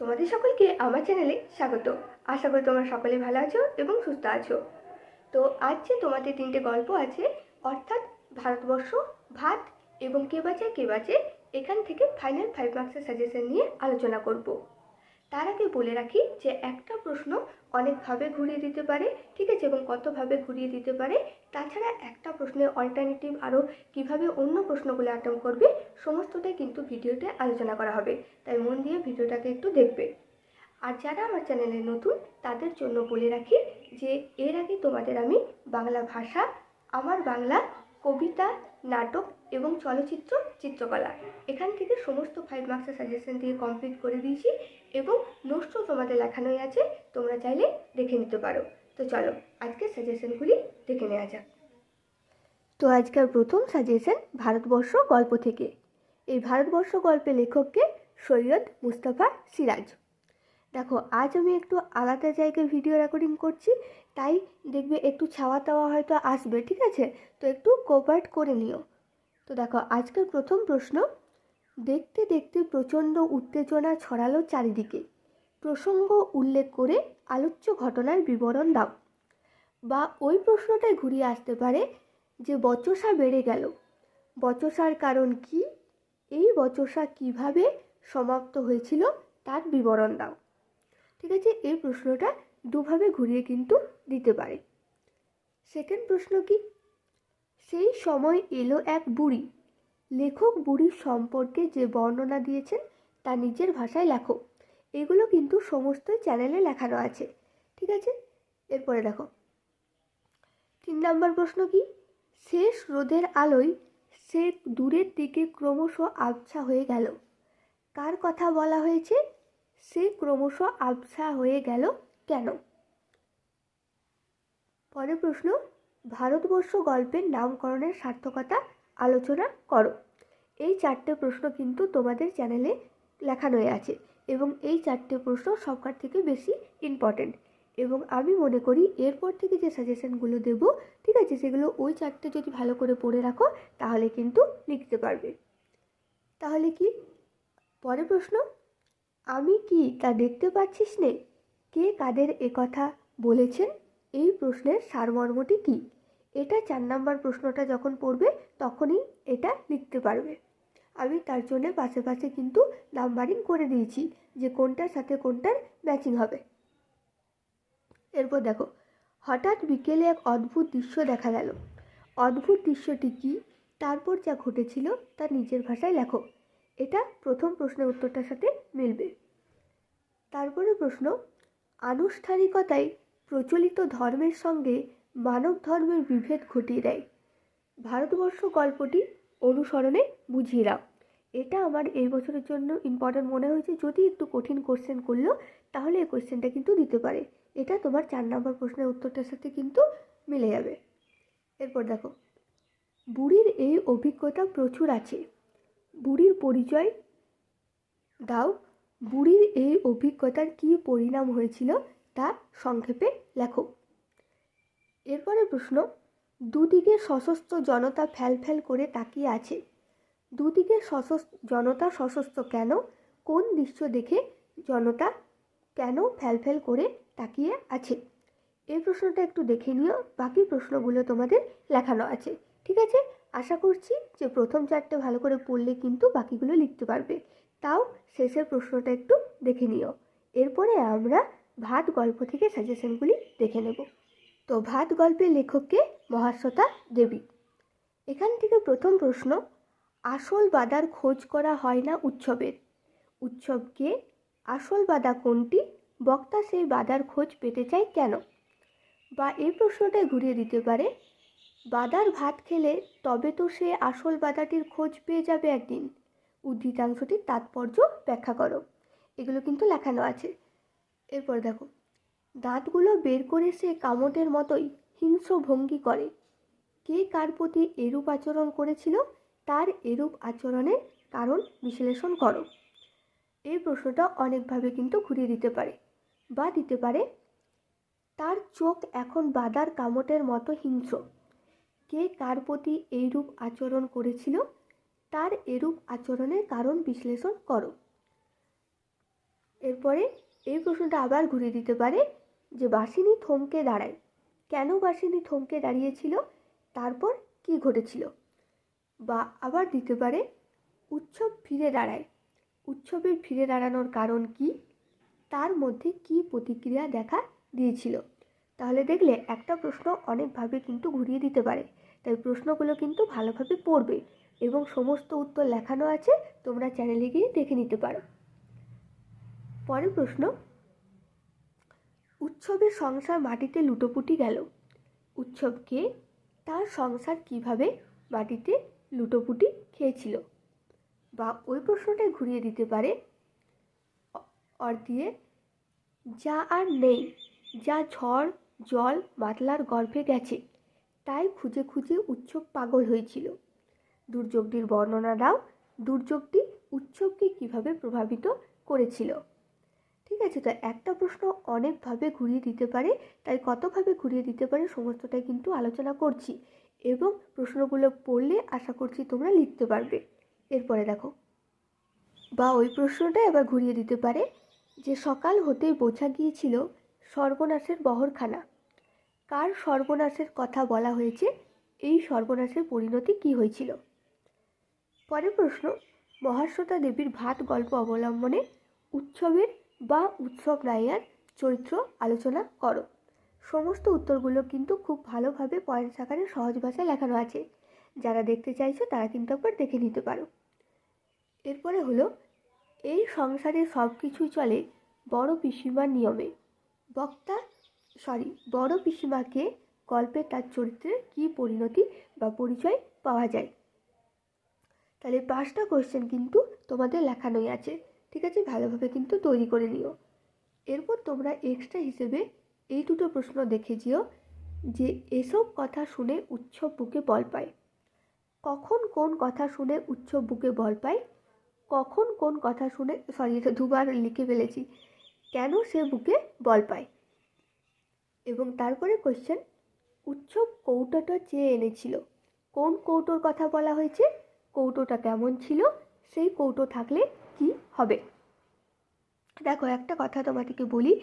তোমাদের সকলকে আমার চ্যানেলে স্বাগত। আশা করি তোমরা সকলে ভালো আছো এবং সুস্থ আছো। তো আজ যে তোমাদের তিনটে গল্প আছে, অর্থাৎ ভারতবর্ষ, ভাত এবং কে বাঁচে কে বাঁচে, এখান থেকে ফাইনাল ফাইভ মার্কসের সাজেশন নিয়ে আলোচনা করব। তার আগে বলে রাখি যে একটা প্রশ্ন অনেকভাবে ঘুরিয়ে দিতে পারে, ঠিক আছে, এবং কতভাবে ঘুরিয়ে দিতে পারে। তাছাড়া একটা প্রশ্নের অল্টারনেটিভ আরও কীভাবে অন্য প্রশ্নগুলো অ্যাটেম্প করবে, সমস্তটাই কিন্তু ভিডিওতে আলোচনা করা হবে। তাই মন দিয়ে ভিডিওটাকে একটু দেখবে। আর যারা আমার চ্যানেলে নতুন, তাদের জন্য বলে রাখি যে এর আগে তোমাদের আমি বাংলা ভাষা, আমার বাংলা কবিতা, নাটক এবং চলচ্চিত্র, চিত্রকলা। এখান থেকে সমস্ত ফাইভ মার্কসের সাজেশন দিয়ে কমপ্লিট করে দিয়েছি এবং নোটসও তোমাদের লেখানোই আছে, তোমরা চাইলে দেখে নিতে পারো। তো চলো, আজকের সাজেশনগুলি দেখে নেওয়া যাক। তো আজকের প্রথম সাজেশন ভারতবর্ষ গল্প থেকে। এই ভারতবর্ষ গল্পের লেখককে সৈয়দ মুস্তফা সিরাজ। দেখো, আজ আমি একটু আলাদা জায়গায় ভিডিও রেকর্ডিং করছি, তাই দেখবে একটু ছাওয়া তাওয়া হয়তো আসবে, ঠিক আছে? তো একটু কোপারেট করে নিও। তো দেখো, আজকের প্রথম প্রশ্ন, দেখতে দেখতে প্রচণ্ড উত্তেজনা ছড়ালো চারিদিকে। প্রসঙ্গ উল্লেখ করে আলোচ্য ঘটনার বিবরণ দাও। বা ওই প্রশ্নটাই ঘুরিয়ে আসতে পারে যে বচসা বেড়ে গেল। বচসার কারণ কি? এই বচসা কীভাবে সমাপ্ত হয়েছিল তার বিবরণ দাও। ঠিক আছে, এই প্রশ্নটা দুভাবে ঘুরিয়ে কিন্তু দিতে পারে। সেকেন্ড প্রশ্ন কি? সেই সময় এলো এক বুড়ি। লেখক বুড়ির সম্পর্কে যে বর্ণনা দিয়েছেন, তা নিজের ভাষায় লেখো। এগুলো কিন্তু সমস্ত চ্যানেলে লেখানো আছে। ঠিক আছে? এরপরে দেখো। তিন নম্বর প্রশ্ন কি? শেষ রোদের আলোয় সে দূরের দিকে ক্রমশ আবছা হয়ে গেল। কার কথা বলা হয়েছে? সে ক্রমশ আবছা হয়ে গেল কেন? পরের প্রশ্ন। ভারতবর্ষ গল্পের নামকরণের সার্থকতা আলোচনা করো। এই চারটে প্রশ্ন কিন্তু তোমাদের চ্যানেলে লেখানোই আছে এবং এই চারটে প্রশ্ন সবকার থেকে বেশি ইম্পর্ট্যান্ট এবং আমি মনে করি এরপর থেকে যে সাজেশনগুলো দেব, ঠিক আছে, সেগুলো ওই চারটে যদি ভালো করে পড়ে রাখো, তাহলে কিন্তু লিখতে পারবে। তাহলে কি? পরের প্রশ্ন, আমি কি তা দেখতে পাচ্ছিস নে? কে কাদের কথা বলেছেন? এই প্রশ্নের সারমর্মটি কী? এটা চার নাম্বার প্রশ্নটা যখন পড়বে, তখনই এটা লিখতে পারবে। আমি তার জন্য পাশে পাশে কিন্তু নাম্বারিং করে দিয়েছি যে কোনটার সাথে কোনটার ম্যাচিং হবে। এরপর দেখো, হঠাৎ বিকেলে এক অদ্ভুত দৃশ্য দেখা গেল। অদ্ভুত দৃশ্যটি কি? তারপর যা ঘটেছিল তা নিজের ভাষায় লেখো। এটা প্রথম প্রশ্নের উত্তরটার সাথে মিলবে। তারপরে প্রশ্ন, আনুষ্ঠানিকতায় প্রচলিত ধর্মের সঙ্গে মানব ধর্মের বিভেদ ঘটিয়ে দেয়। ভারতবর্ষ গল্পটি অনুসরণে বুঝিয়ে দাও এটা আমার এই বছরের জন্য ইম্পর্ট্যান্ট মনে হয়েছে। যদি একটু কঠিন কোশ্চেন করল, তাহলে এই কোশ্চেনটা কিন্তু দিতে পারে। এটা তোমার চার নম্বর প্রশ্নের উত্তরটার সাথে কিন্তু মিলে যাবে। এরপর দেখো, বুড়ির এই অভিজ্ঞতা প্রচুর আছে। বুড়ির পরিচয় দাও। বুড়ির এই অভিজ্ঞতার কী পরিণাম হয়েছিল তা সংক্ষেপে লেখো। এরপরে প্রশ্ন, দুদিকে সশস্ত্র জনতা ফ্যাল ফ্যাল করে তাকিয়ে আছে। দুদিকে সশস্ত্র, জনতা সশস্ত্র কেন? কোন দৃশ্য দেখে জনতা কেন ফ্যাল করে তাকিয়ে আছে? এই প্রশ্নটা একটু দেখে নিও, বাকি প্রশ্নগুলো তোমাদের লেখানো আছে। ঠিক আছে? আশা করছি যে প্রথম চারটে ভালো করে পড়লে কিন্তু বাকিগুলো লিখতে পারবে। তাও শেষের প্রশ্নটা একটু দেখে নিও। এরপরে আমরা ভাত গল্প থেকে সাজেশনগুলি দেখে নেব। তো ভাত গল্পের লেখককে মহাশ্রতা দেবী। এখান থেকে প্রথম প্রশ্ন, আসল বাদার খোঁজ করা হয় না উৎসবের। উৎসবকে আসল বাদা কোনটি, বক্তা সেই বাদার খোঁজ পেতে চায় কেন? বা এই প্রশ্নটাই ঘুরিয়ে দিতে পারে বাদার ভাত খেলে তবে তো সে আসল বাদাটির খোঁজ পেয়ে যাবে একদিন। উদ্ধৃতাংশটির তাৎপর্য ব্যাখ্যা করো। এগুলো কিন্তু লেখানো আছে। এরপর দেখো দাঁতগুলো বের করে সে কামটের মতোই হিংস্র ভঙ্গি করে। কে কার প্রতি এরূপ আচরণ করেছিল, তার এরূপ আচরণের কারণ বিশ্লেষণ করো। এই প্রশ্নটা অনেকভাবে কিন্তু ঘুরিয়ে দিতে পারে বা দিতে পারে, তার চোখ এখন বাদার কামটের মতো হিংস্র। কে কার প্রতি এইরূপ আচরণ করেছিল, তার এরূপ আচরণের কারণ বিশ্লেষণ করো। এরপরে এই প্রশ্নটা আবার ঘুরিয়ে দিতে পারে যে বাসিনী থমকে দাঁড়ায়। কেন বাসিনী থমকে দাঁড়িয়েছিল? তারপর কি ঘটেছিল? বা আবার দিতে পারে উৎসব ফিরে দাঁড়ায়। উৎসবের ফিরে দাঁড়ানোর কারণ কি? তার মধ্যে কি প্রতিক্রিয়া দেখা দিয়েছিল? তাহলে দেখলে একটা প্রশ্ন অনেকভাবে কিন্তু ঘুরিয়ে দিতে পারে। তাই প্রশ্নগুলো কিন্তু ভালোভাবে পড়বে এবং সমস্ত উত্তর লেখানো আছে, তোমরা চ্যানেলে গিয়ে দেখে নিতে পারো। পরের প্রশ্ন উৎসবের সংসার মাটিতে লুটোপুটি গেল। উৎসবকে তার সংসার কীভাবে মাটিতে লুটোপুটি খেয়েছিল বা ওই প্রশ্নটাই ঘুরিয়ে দিতে পারে অর দিয়ে যা আর নেই, যা ঝড়, জল মাতলার গর্ভে গেছে, তাই খুঁজে খুঁজে উৎসব পাগল হয়েছিল। দুর্যোগটির বর্ণনা দাও, দুর্যোগটি উৎসবকে কীভাবে প্রভাবিত করেছিল? ঠিক আছে? তো একটা প্রশ্ন অনেকভাবে ঘুরিয়ে দিতে পারে, তাই কতভাবে ঘুরিয়ে দিতে পারে সমস্তটাই কিন্তু আলোচনা করছি এবং প্রশ্নগুলো পড়লে আশা করছি তোমরা লিখতে পারবে। এরপরে দেখো। বা ওই প্রশ্নটা এবার ঘুরিয়ে দিতে পারে, যে সকাল হতেই বোঝা গিয়েছিল সর্বনাশের বহরখানা। কার সর্বনাশের কথা বলা হয়েছে? এই সর্বনাশের পরিণতি কী হয়েছিল? পরের প্রশ্ন মহাশ্রতা দেবীর ভাত গল্প অবলম্বনে উৎসবের বা উৎসব নাইয়ার চরিত্র আলোচনা করো। সমস্ত উত্তরগুলো কিন্তু খুব ভালোভাবে পয়েন্টস আকারে সহজ ভাষায় লেখানো আছে। যারা দেখতে চাইছো তারা কিন্তু একবার দেখে নিতে পারো। এরপরে হলো, এই সংসারে সব কিছুই চলে বড় পিসিমার নিয়মে। বক্তা সরি বড় পিসিমাকে গল্পে তার চরিত্রের কী পরিণতি বা পরিচয় পাওয়া যায়? তাহলে পাঁচটা কোয়েশ্চেন কিন্তু তোমাদের লেখানোই আছে। ঠিক আছে? ভালোভাবে কিন্তু তৈরি করে নিও। এরপর তোমরা এক্সট্রা হিসেবে এই দুটো প্রশ্ন দেখে যেও যে এসব কথা শুনে উৎসব বুকে বল পায়। কখন কোন কথা শুনে উৎসব বুকে বল পায়? কখন কোন কথা শুনে সরি এটা দুবার লিখে ফেলেছি। কেন সে বুকে বল পায়? এবং তারপরে কোশ্চেন উৎসব কৌটোটা চেয়ে এনেছিল? কোন কৌটোর কথা বলা হয়েছে? কৌটোটা কেমন ছিল? সেই কৌটো থাকলে কি হবে? দেখো, একটা কথা তোমাদেরকে বলি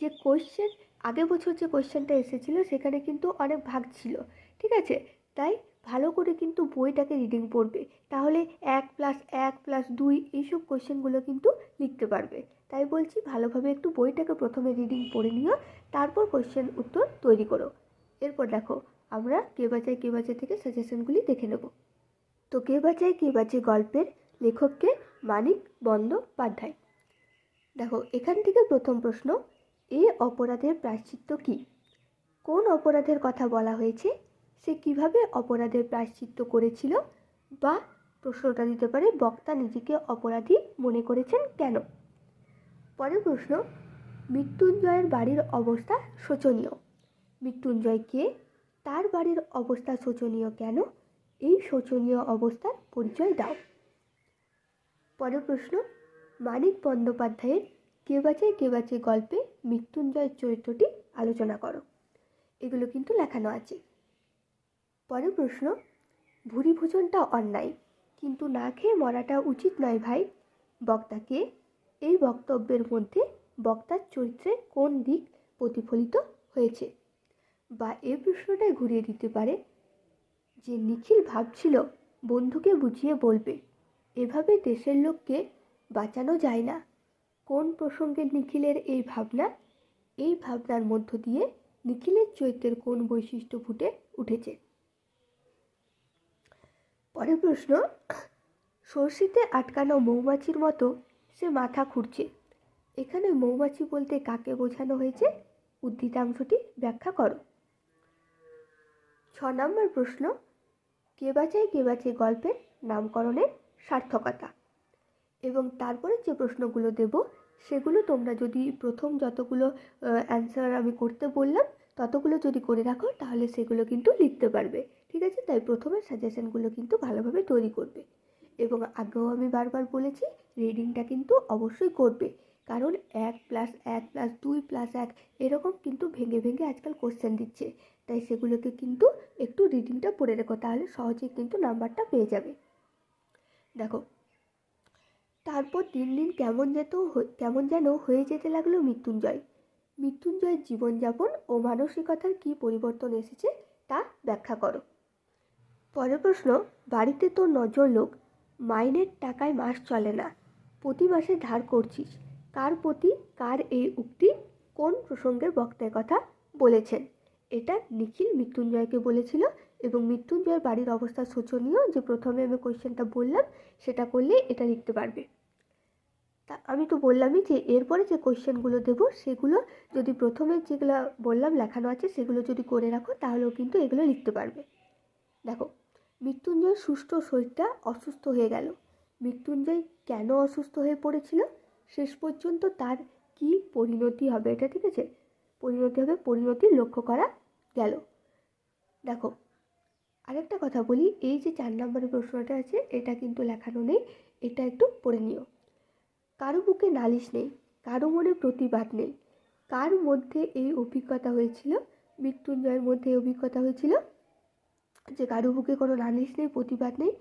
যে কোশ্চেন আগের বছর যে কোশ্চেনটা এসেছিল, সেখানে কিন্তু অনেক ভাগ ছিল, ঠিক আছে? তাই ভালো করে কিন্তু বইটাকে রিডিং পড়বে। তাহলে এক প্লাস এক প্লাস দুই এইসব কোশ্চেনগুলো কিন্তু লিখতে পারবে। তাই বলছি, ভালোভাবে একটু বইটাকে প্রথমে রিডিং পড়ে নিও, তারপর কোশ্চেন উত্তর তৈরি করো। এরপর দেখো, আমরা কে বাঁচায় কে বাঁচায় থেকে সাজেশনগুলি দেখে নেব। তো কে বাঁচায় কে বাঁচে গল্পের লেখককে মানিক বন্দ্যোপাধ্যায়। দেখো, এখান থেকে প্রথম প্রশ্ন, এ অপরাধের প্রায়শ্চিত্ত কী? কোন অপরাধের কথা বলা হয়েছে? সে কীভাবে অপরাধের প্রায়শ্চিত্ত করেছিল? বা প্রশ্নটা দিতে পারে, বক্তা নিজেকে অপরাধী মনে করেছেন কেন? পরের প্রশ্ন, মৃত্যুঞ্জয়ের বাড়ির অবস্থা শোচনীয়। মৃত্যুঞ্জয় কে? তার বাড়ির অবস্থা শোচনীয় কেন? এই শোচনীয় অবস্থার পরিচয় দাও। প্রশ্ন মানিক বন্দ্যোপাধ্যায়ের কে বাঁচে বাঁচে গল্পে মৃত্যুঞ্জয়ের চরিত্রটি আলোচনা করো। এগুলো কিন্তু লেখানো আছে। পরের প্রশ্ন ভুরি ভোজনটা অন্যায়, কিন্তু না খেয়ে মরাটা উচিত নয় ভাই। বক্তাকে এই বক্তব্যের মধ্যে বক্তার চরিত্রে কোন দিক প্রতিফলিত হয়েছে? বা এই প্রশ্নটাই ঘুরিয়ে দিতে পারে যে নিখিল ভাবছিল বন্ধুকে বুঝিয়ে বলবে। এভাবে দেশের লোককে বাঁচানো যায় না। কোন প্রসঙ্গে নিখিলের এই ভাবনা? এই ভাবনার মধ্য দিয়ে নিখিলের চরিত্রের কোন বৈশিষ্ট্য ফুটে উঠেছে? পরের প্রশ্ন, সর্ষিতে আটকানো মৌমাছির মতো সে মাথা খুঁড়ছে। এখানে মৌমাছি বলতে কাকে বোঝানো হয়েছে? উদ্ধৃতাংশটি ব্যাখ্যা করো। ছ নম্বর প্রশ্ন, কে বাঁচায় কে বাঁচে গল্পের নামকরণের সার্থকতা। এবং তারপরে যে প্রশ্নগুলো দেব, সেগুলো তোমরা যদি প্রথম যতগুলো অ্যান্সার আমি করতে বললাম, ততগুলো যদি করে রাখো, তাহলে সেগুলো কিন্তু লিখতে পারবে। ঠিক আছে? তাই প্রথমে সাজেশনগুলো কিন্তু ভালোভাবে তৈরি করবে। এবং আগেও আমি বারবার বলেছি রিডিংটা কিন্তু অবশ্যই করবে। কারণ এক প্লাস এক প্লাস দুই প্লাস এক এরকম কিন্তু ভেঙে ভেঙে আজকাল কোশ্চেন দিচ্ছে। তাই সেগুলোকে কিন্তু একটু রিডিংটা পড়ে রেখো, তাহলে সহজেই কিন্তু নাম্বারটা পেয়ে যাবে। দেখো। তারপর দিন দিন কেমন যেত কেমন যেন হয়ে যেতে লাগল মৃত্যুঞ্জয়। মৃত্যুঞ্জয়ের জীবনযাপন ও মানসিকতার কি পরিবর্তন এসেছে তা ব্যাখ্যা করো। পরের প্রশ্ন, বাড়িতে তোর নজর লোক, মাইনের টাকায় মাস চলে না, প্রতি মাসে ধার করছিস, কার প্রতি, কার এই উক্তি, কোন প্রসঙ্গের বক্তার কথা বলেছেন? এটা নিখিল মৃত্যুঞ্জয়কে বলেছিল এবং মৃত্যুঞ্জয়ের বাড়ির অবস্থা শোচনীয় যে প্রথমে আমি কোয়েশ্চেনটা বললাম, সেটা করলে এটা লিখতে পারবে। তা আমি তো বললামই যে এরপরে যে কোয়েশ্চেনগুলো দেবো, সেগুলো যদি প্রথমে যেগুলো বললাম লেখানো আছে, সেগুলো যদি করে রাখো, তাহলেও কিন্তু এগুলো লিখতে পারবে। দেখো, মৃত্যুঞ্জয়ের সুস্থ শরীরটা অসুস্থ হয়ে গেল। মৃত্যুঞ্জয় কেন অসুস্থ হয়ে পড়েছিল? শেষ পর্যন্ত তার কি পরিণতি হবে এটা, ঠিক আছে? পরিণতি হবে, পরিণতি লক্ষ্য করা গেল। দেখো আরেকটা কথা বলি, এই যে চার নম্বরের প্রশ্নটা আছে, এটা কিন্তু লেখানো নেই, এটা একটু পড়ে নিও। কারও বুকে নালিশ নেই, কারও মনে প্রতিবাদ নেই, কার মধ্যে এই অভিজ্ঞতা হয়েছিল, মৃত্যুঞ্জয়ের মধ্যে এই অভিজ্ঞতা হয়েছিল? যে কারও বুকে কোনো নালিশ নেই, প্রতিবাদ নেই,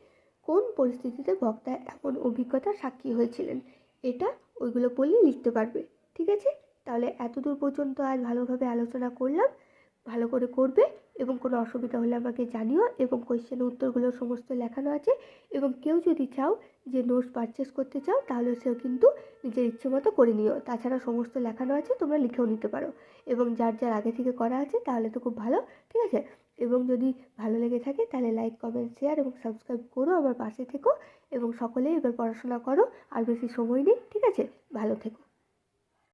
কোন পরিস্থিতিতে বক্তা এমন অভিজ্ঞতার সাক্ষী হয়েছিলেন, এটা ওইগুলো পড়লে লিখতে পারবে, ঠিক আছে? তাহলে এতদূর পর্যন্ত আজ ভালোভাবে আলোচনা করলাম, ভালো করে করবে এবং কোনো অসুবিধা হলে আমাকে জানিও এবং কোয়েশ্চেনের উত্তরগুলো সমস্ত লেখানো আছে এবং কেউ যদি চাও যে নোটস পারচেস করতে চাও তাহলে সেও কিন্তু নিজের ইচ্ছে মতো করে নিও। তাছাড়া সমস্ত লেখানো আছে, তোমরা লিখেও নিতে পারো। এবং যার যার আগে থেকে করা আছে তাহলে তো খুব ভালো, ঠিক আছে? এবং যদি ভালো লেগে থাকে তাহলে লাইক কমেন্ট শেয়ার এবং সাবস্ক্রাইব করো আমার পাশে থেকো এবং সকলেই এবার পড়াশোনা করো, আর বেশি সময় নেই, ঠিক আছে? ভালো থেকো।